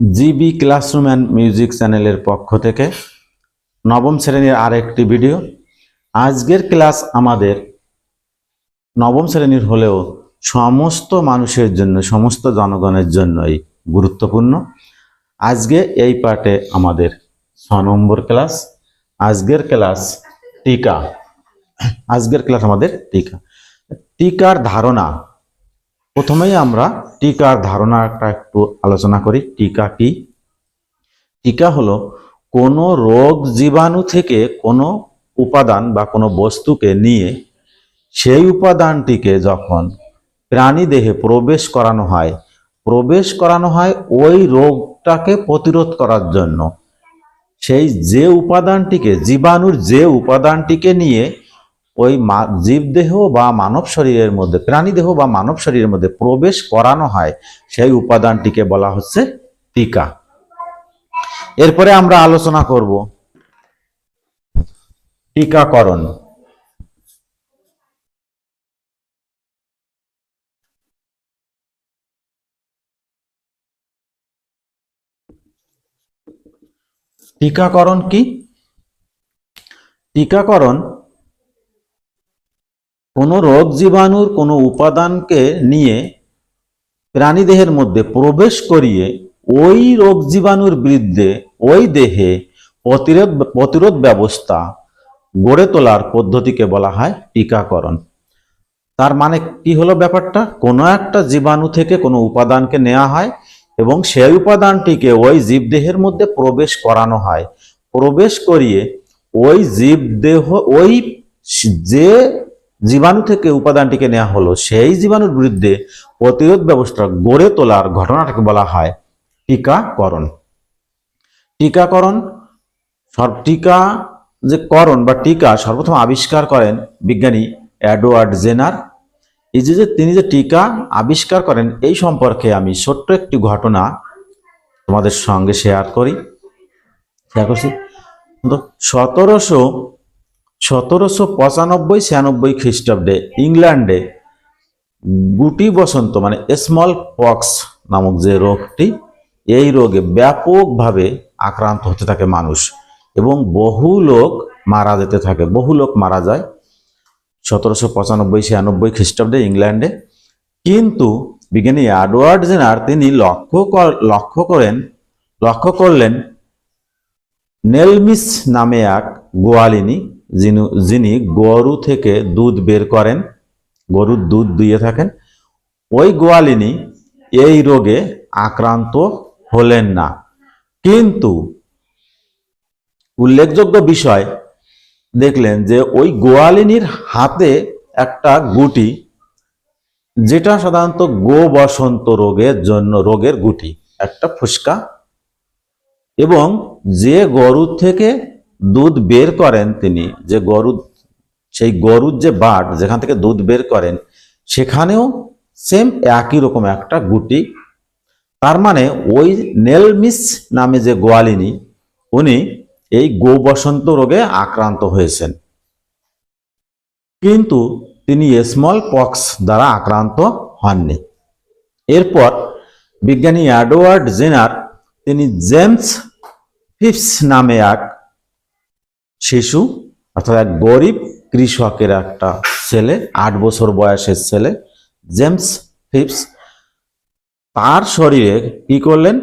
GB classroom and music চ্যানেলের পক্ষ থেকে নবম শ্রেণির আরেকটি ভিডিও। আজকের ক্লাস আমাদের নবম শ্রেণির হলেও সমস্ত মানুষের জন্য, সমস্ত জনগণের জন্যই গুরুত্বপূর্ণ। আজকে এই পার্টে আমাদের ছ নম্বর ক্লাস। আজকের ক্লাস টিকা। আজকের ক্লাস আমাদের টিকা। টিকার ধারণা। প্রথমেই আমরা টিকার ধারণাটা একটু আলোচনা করি। টিকা কি? টিকা হলো কোনো রোগ জীবাণু থেকে কোনো উপাদান বা কোনো বস্তুকে নিয়ে সেই উপাদানটিকে যখন প্রাণী দেহে প্রবেশ করানো হয়, প্রবেশ করানো হয় ওই রোগটাকে প্রতিরোধ করার জন্য। সেই যে উপাদানটিকে, জীবাণুর যে উপাদানটিকে নিয়ে ওই জীবদেহ বা মানব শরীরের মধ্যে, প্রাণী দেহ বা মানব শরীরের মধ্যে প্রবেশ করানো হয়, সেই উপাদানটিকে বলা হচ্ছে টিকা। এরপরে আমরা আলোচনা করব টিকাকরণ। টিকাকরণ কি? টিকাকরণ কোনো রোগ জীবাণুর কোনো উপাদানকে নিয়ে প্রাণীদেহের মধ্যে প্রবেশ করিয়ে ওই রোগ জীবাণুর বিরুদ্ধে ওই দেহে প্রতিরোধ প্রতিরোধ ব্যবস্থা গড়ে তোলার পদ্ধতিকে বলা হয় টিকাকরণ। তার মানে কি হলো ব্যাপারটা? কোনো একটা জীবাণু থেকে কোনো উপাদানকে নেওয়া হয় এবং সেই উপাদানটিকে ওই জীবদেহের মধ্যে প্রবেশ করানো হয়। প্রবেশ করিয়ে ওই জীবদেহ, ওই যে জীবাণু থেকে উপাদানটিকে নেওয়া হলো, সেই জীবাণুর বিরুদ্ধে প্রতিরোধ ব্যবস্থা গড়ে তোলার ঘটনাটাকে বলা হয় টিকাকরণ। টিকাকরণ সব টিকা যে করণ বা টিকা সর্বপ্রথম আবিষ্কার করেন বিজ্ঞানী অ্যাডওয়ার্ড জেনার। এই যে তিনি যে টিকা আবিষ্কার করেন, এই সম্পর্কে আমি ছোট্ট একটি ঘটনা তোমাদের সঙ্গে শেয়ার করি। শেয়ার করছি। সতেরোশো সতেরোশো পঁচানব্বই, ছিয়ানব্বই খ্রিস্টাব্দে ইংল্যান্ডে গুটি বসন্ত মানে স্মল পক্স নামক যে রোগটি, এই রোগে ব্যাপকভাবে আক্রান্ত হতে থাকে মানুষ এবং বহু লোক মারা যেতে থাকে, বহু লোক মারা যায় সতেরোশো পঁচানব্বই, ছিয়ানব্বই খ্রিস্টাব্দে ইংল্যান্ডে। কিন্তু বিজ্ঞানী অ্যাডওয়ার্ড জেনার তিনি লক্ষ্য কর- লক্ষ্য করেন, লক্ষ্য করলেন নেলমিস নামে এক গোয়ালিনী যিনি গরু থেকে দুধ বের করেন, গরুর দুধ দিয়ে থাকেন, ওই গোয়ালিনী এই রোগে আক্রান্ত হলেন না। কিন্তু উল্লেখযোগ্য বিষয়, দেখলেন যে ওই গোয়ালিনীর হাতে একটা গুটি, যেটা সাধারণত গো বসন্ত রোগের জন্য, রোগের গুটি, একটা ফুসকা। এবং যে গরুর থেকে দুধ বের করেন তিনি, যে গরু, সেই গরুর যে বাট, যেখান থেকে দুধ বের করেন, সেখানেও সেম একই রকম একটা গুটি। তার মানে ওই নেলমিস নামে যে গোয়ালিনী, উনি এই গো বসন্ত রোগে আক্রান্ত হয়েছেন। কিন্তু তিনি স্মল পক্স দ্বারা আক্রান্ত হননি। এরপর বিজ্ঞানী অ্যাডওয়ার্ড জেনার, তিনি জেমস ফিপস নামে এক শিশু অর্থাৎ এক গরিব কৃষকের একটা ছেলে, আট বছর বয়সের ছেলে, জেমস ফিপস। তার শরীরে কি করলেন?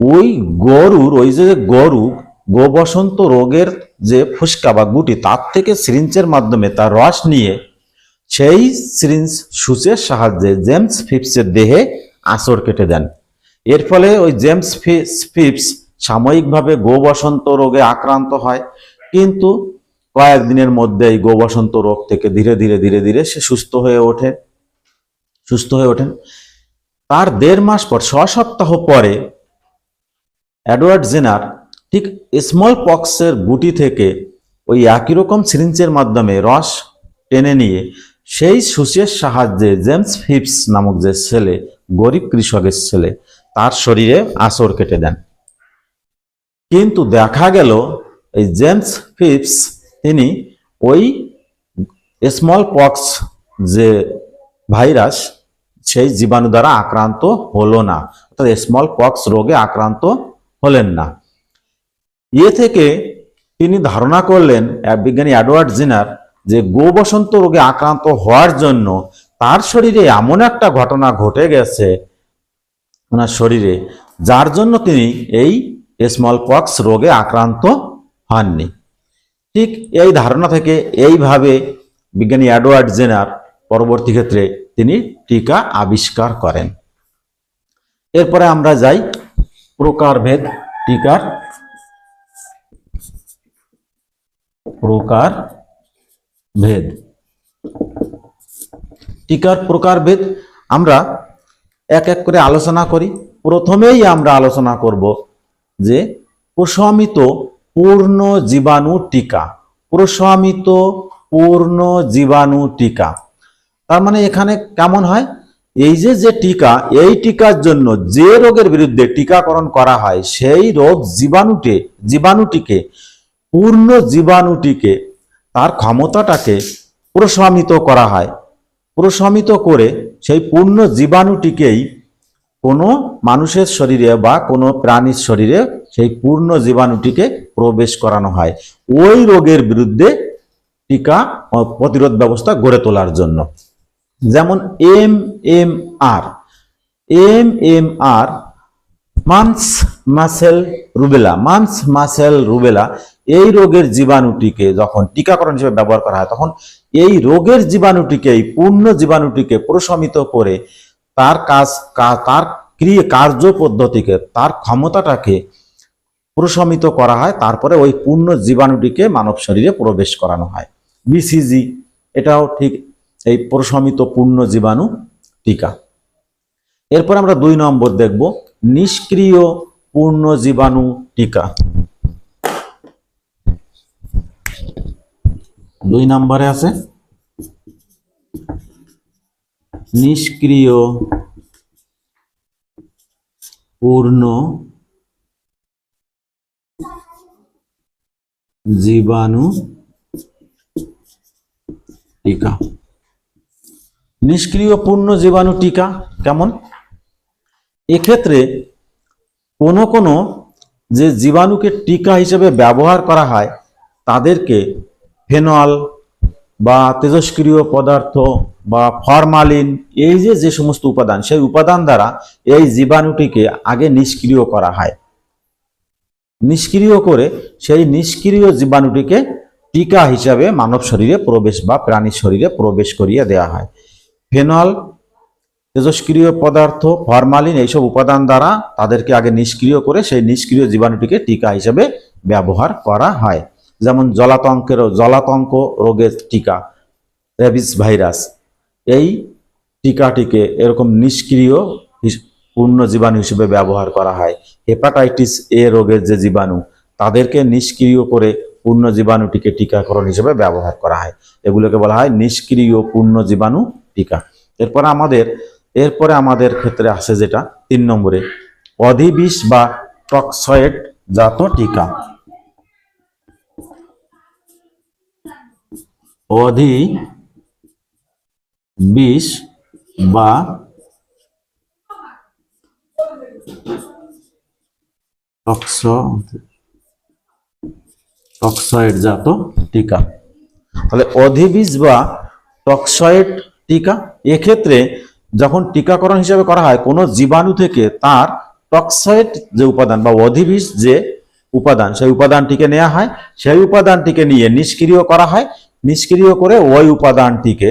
ওই গরুর, ওই যে গরু, গোবসন্ত রোগের যে ফুসকা বা গুটি, তার থেকে সিরিঞ্জের মাধ্যমে তার রস নিয়ে সেই সিরিঞ্জ সুচের সাহায্যে জেমস ফিপসের দেহে আঁচড় কেটে দেন। এর ফলে ওই জেমস ফিপস সাময়িকভাবে গোবসন্ত রোগে আক্রান্ত হয়। কিন্তু কয়েকদিনের মধ্যেই গোবসন্ত রোগ থেকে ধীরে ধীরে ধীরে ধীরে সে সুস্থ হয়ে ওঠে। সুস্থ হয়ে ওঠেন। তার দেড় মাস পর ছ সপ্তাহ পরে অ্যাডওয়ার্ড জেনার ঠিক স্মল পক্সের গুটি থেকে ওই একই রকম সিরিঞ্জের মাধ্যমে রস টেনে নিয়ে সেই সুচের সাহায্যে জেমস ফিপস নামক যে ছেলে, গরিব কৃষকের ছেলে, তার শরীরে আঁচড় কেটে দেন। কিন্তু দেখা গেল এই জেমস ফিপস, তিনি ওই স্মল পক্স যে ভাইরাস, সেই জীবাণু দ্বারা আক্রান্ত হলো না। অর্থাৎ স্মল পক্স রোগে আক্রান্ত হলেন না। ইয়ে থেকে তিনি ধারণা করলেন বিজ্ঞানী অ্যাডওয়ার্ড জিনার, যে গো বসন্ত রোগে আক্রান্ত হওয়ার জন্য তার শরীরে এমন একটা ঘটনা ঘটে গেছে ওনার শরীরে, যার জন্য তিনি এই স্মল পক্স রোগে আক্রান্ত হননি। ঠিক এই ধারণা থেকে এইভাবে বিজ্ঞানী অ্যাডওয়ার্ড জেনার পরবর্তী ক্ষেত্রে তিনি টিকা আবিষ্কার করেন। এরপরে আমরা যাই প্রকারভেদ টিকার প্রকার ভেদ টিকার প্রকারভেদ আমরা এক এক করে আলোচনা করি। প্রথমেই আমরা আলোচনা করব যে প্রশমিত পূর্ণ জীবাণু টিকা, প্রশমিত পূর্ণ জীবাণু টিকা। তার মানে এখানে কেমন হয়? এই যে যে টিকা, এই টিকার জন্য যে রোগের বিরুদ্ধে টিকাকরণ করা হয়, সেই রোগ জীবাণুটে জীবাণুটিকে, পূর্ণ জীবাণুটিকে, তার ক্ষমতাটাকে প্রশমিত করা হয়। প্রশমিত করে সেই পূর্ণ জীবাণুটিকেই কোনো মানুষের শরীরে বা কোনো প্রাণীর শরীরে সেই পূর্ণ জীবাণুটিকে প্রবেশ করানো হয়। ওই রোগের বিরুদ্ধে টিকা প্রতিরোধ ব্যবস্থা গড়ে তোলার জন্য। যেমন M M R, M M R, mumps measles rubella, mumps measles rubella এই রোগের জীবাণুটিকে যখন টিকাকরণ হিসেবে ব্যবহার করা হয়, তখন এই রোগের জীবাণুটিকে, এই পূর্ণ জীবাণুটিকে প্রশমিত করে তার কাজ তার ক্রিয়া কার্য পদ্ধতিকে, তার ক্ষমতাটাকে প্রশমিত করা হয়, তারপরে ওই পূর্ণ জীবাণুটিকে মানব শরীরে প্রবেশ করানো হয়। বিসিজি এটাও ঠিক এই প্রশমিত পূর্ণ জীবাণু টিকা। এরপর আমরা দুই নম্বর দেখব, নিষ্ক্রিয় পূর্ণ জীবাণু টিকা। দুই নম্বরে আছে, নিষ্ক্রিয় পূর্ণ জীবাণু টিকা। নিষ্ক্রিয় পূর্ণ জীবাণু টিকা কেমন? এক্ষেত্রে কোনো কোনো যে জীবাণুকে টিকা হিসেবে ব্যবহার করা হয়, তাদেরকে ফেনল বা তেজস্ক্রিয় পদার্থ বা ফরমালিন, এই যে যে সমস্ত উপাদান, সেই উপাদান দ্বারা এই জীবাণুটিকে আগে নিষ্ক্রিয় করা হয়। নিষ্ক্রিয় করে সেই নিষ্ক্রিয় জীবাণুটিকে টিকা হিসাবে মানব শরীরে প্রবেশ বা প্রাণীর শরীরে প্রবেশ করিয়ে দেওয়া হয়। ফেনল তেজস্ক্রিয় পদার্থ, ফরমালিন এইসব উপাদান দ্বারা তাদেরকে আগে নিষ্ক্রিয় করে সেই নিষ্ক্রিয় জীবাণুটিকে টিকা হিসেবে ব্যবহার করা হয়। যেমন জলাতঙ্কের, জলাতঙ্ক রোগের টিকা র্যাবিস ভাইরাস, এই টিকাটিকে এরকম নিষ্ক্রিয় পূর্ণ জীবাণু হিসেবে ব্যবহার করা হয়। হেপাটাইটিস এ রোগের যে জীবাণু, তাদেরকে নিষ্ক্রিয় করে পূর্ণ জীবাণুটিকে টিকাকরণ হিসেবে ব্যবহার করা হয়। এগুলোকে বলা হয় নিষ্ক্রিয় পূর্ণ জীবাণু টিকা। এরপরে আমাদের এরপরে আমাদের ক্ষেত্রে আসে যেটা তিন নম্বরে, অধিবিষ বা টক্সয়েড জাত টিকা। অধি বিষ বা টক্স, টক্সয়েড জাত টিকা। তাহলে অধিবিষ বা টক্সয়েড টিকা, এক্ষেত্রে যখন টিকাকরণ হিসেবে করা হয়, কোনো জীবাণু থেকে তার টক্সয়েড যে উপাদান বা অধিবিষ যে উপাদান, সেই উপাদানটিকে নেওয়া হয়। সেই উপাদানটিকে নিয়ে নিষ্ক্রিয় করা হয়। নিষ্ক্রিয় করে ওই উপাদানটিকে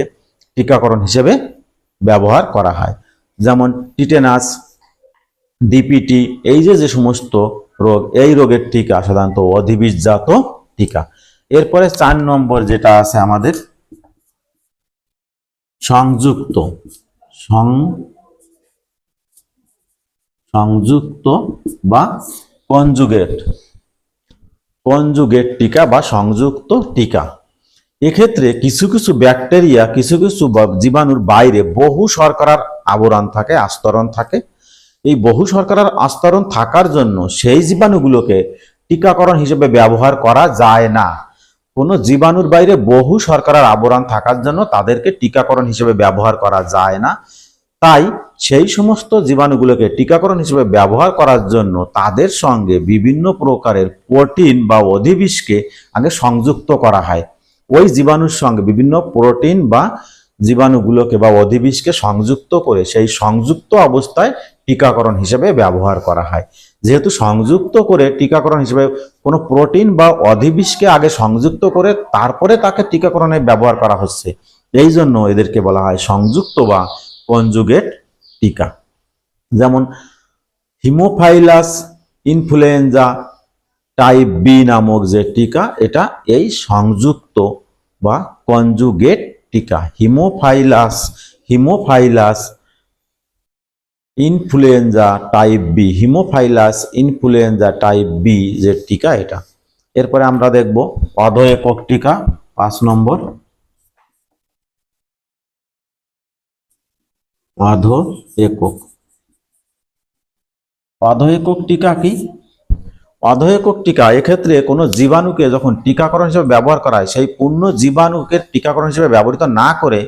টিকাকরণ হিসেবে ব্যবহার করা হয়। যেমন টিটেনাস, ডিপিটি, এই যে যে সমস্ত রোগ, এই রোগের টিকা সাধারণত অধিবীজজাত টিকা। এরপরে চার নম্বর যেটা আছে আমাদের, সংযুক্ত, সং, সংযুক্ত বা কনজুগেট। কনজুগেট টিকা বা সংযুক্ত টিকা। এক্ষেত্রে কিছু কিছু ব্যাকটেরিয়া, কিছু কিছু জীবাণুর বাইরে বহু শর্করার আবরণ থাকে, আস্তরণ থাকে এই বহু শর্করার আস্তরণ থাকার জন্য সেই জীবাণুগুলোকে টিকাকরণ হিসেবে ব্যবহার করা যায় না। কোনো জীবাণুর বাইরে বহু শর্করার আবরণ থাকার জন্য তাদেরকে টিকাকরণ হিসেবে ব্যবহার করা যায় না। তাই সেই সমস্ত জীবাণুগুলোকে টিকাকরণ হিসেবে ব্যবহার করার জন্য তাদের সঙ্গে বিভিন্ন প্রকারের প্রোটিন বা অধিবিষকে আগে সংযুক্ত করা হয়। ওই জীবাণুর সঙ্গে বিভিন্ন প্রোটিন বা জীবাণুগুলোকে বা অধিবিষকে সংযুক্ত করে সেই সংযুক্ত অবস্থায় টিকাকরণ হিসেবে ব্যবহার করা হয়। যেহেতু সংযুক্ত করে টিকাকরণ হিসেবে কোনো প্রোটিন বা অধিবিষকে আগে সংযুক্ত করে তারপরে তাকে টিকাকরণে ব্যবহার করা হচ্ছে। এই জন্য এদেরকে বলা হয় সংযুক্ত বা কনজুগেট টিকা। যেমন হিমোফাইলাস ইনফ্লুয়েঞ্জা টাইপ বি নামক যে টিকা, এটা এই সংযুক্ত বা কনজুগেট টিকা। Haemophilus haemophilus influenza type B, haemophilus influenza type B যে টিকা এটা। এরপরে আমরা দেখব অধ একক টিকা, পাঁচ নম্বর। অধ একক অধ একক টিকা কি? অধ একক টিকা এক্ষেত্রে কোনো জীবাণুকে যখন টিকাকরণ হিসেবে ব্যবহার করা হয়, সেই পূর্ণ জীবাণুকে টিকাকরণ হিসেবে ব্যবহৃত না করে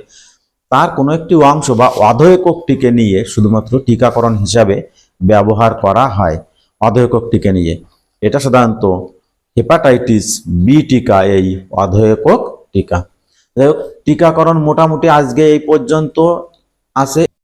তার কোনো একটি অংশ বা অধ এককটিকে নিয়ে শুধুমাত্র টিকাকরণ হিসাবে ব্যবহার করা হয় অধ এককটিকে নিয়ে। এটা সাধারণত হেপাটাইটিস বি টিকা, এই অধয়কক টিকা। যাই টিকাকরণ মোটামুটি আজকে এই পর্যন্ত আছে।